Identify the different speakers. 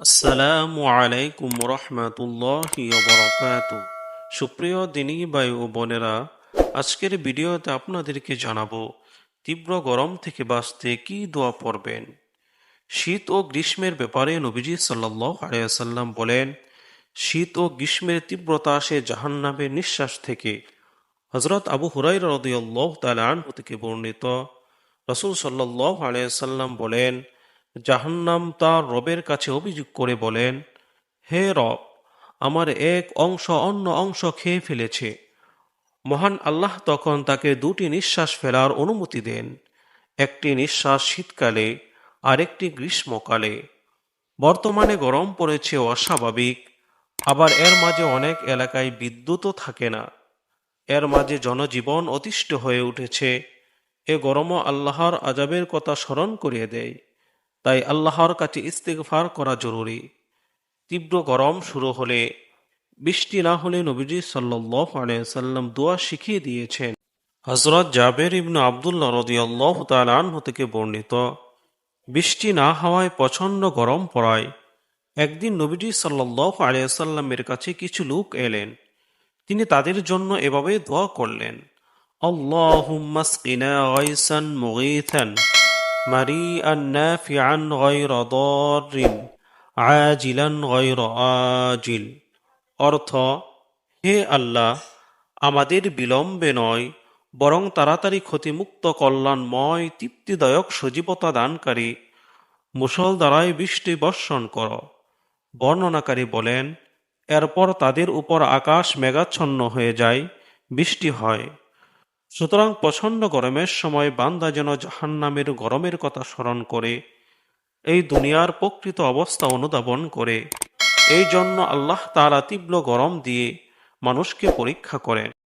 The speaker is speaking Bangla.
Speaker 1: আসসালামু আলাইকুম রহমতুল্লাহি বরকাত সুপ্রিয় দিনী ভাই ও বোনেরা, আজকের ভিডিওতে আপনাদেরকে জানাব, তীব্র গরম থেকে বাঁচতে কি দোয়া পড়বেন? শীত ও গ্রীষ্মের ব্যাপারে নবীজি সাল্লাহ আলিয়াল্লাম বলেন, শীত ও গ্রীষ্মের তীব্রতা আসে জাহান্নামের নিঃশ্বাস থেকে। হজরত আবু হুরাই রদিয়াল্লাহ তালানহু থেকে বর্ণিত। রসুল সাল্লাহ আলিয়াল্লাম বলেন জাহান্নাম তার রবের কাছে অভিযোগ করে বলেন, হে রব, আমার এক অংশ অন্য অংশ খেয়ে ফেলেছে। মহান আল্লাহ তখন তাকে দুটি নিঃশ্বাস ফেলার অনুমতি দেন, একটি নিঃশ্বাস শীতকালে আরেকটি গ্রীষ্মকালে। বর্তমানে গরম পড়েছে অস্বাভাবিক, আবার এর মাঝে অনেক এলাকায় বিদ্যুৎও থাকে না। এর মাঝে জনজীবন অতিষ্ঠ হয়ে উঠেছে। এ গরমও আল্লাহর আজাবের কথা স্মরণ করিয়ে দেয়। তাই আল্লাহর কাছে ইস্তেগফার করা জরুরি। তীব্র গরম শুরু হলে, বৃষ্টি না হলে নবীজি সাল্লাহ দোয়া শিখিয়ে দিয়েছেন। হজরত জাবের ইবনু আবদুল্লাহ রদিয়াল্লাহ থেকে বর্ণিত, বৃষ্টি না হওয়ায় প্রচণ্ড গরম পড়ায়। একদিন নবীজি সাল্লাহ আলিয়াল্লামের কাছে কিছু লোক এলেন। তিনি তাদের জন্য এভাবে দোয়া করলেন গাইসান মুগীথান মারিআন নাফিআন গায়রা দাররিন আজিলান গায়রা আজিল। অর্থ, হে আল্লাহ, আমাদের বিলম্বে নয়, বরং তাড়াতাড়ি ক্ষতিমুক্ত কল্যাণময়, তৃপ্তিদায়ক সজীবতা দানকারী মুসল দ্বারাই বৃষ্টি বর্ষণ কর। বর্ণনাকারী বলেন, এরপর তাদের উপর আকাশ মেঘাচ্ছন্ন হয়ে যায়, বৃষ্টি হয়। সুতরাং প্রচণ্ড গরমের সময় বান্দা যেন জাহান্নামের গরমের কথা স্মরণ করে, এই দুনিয়ার প্রকৃত অবস্থা অনুধাবন করে। এই জন্য আল্লাহ তারা তীব্র গরম দিয়ে মানুষকে পরীক্ষা করেন।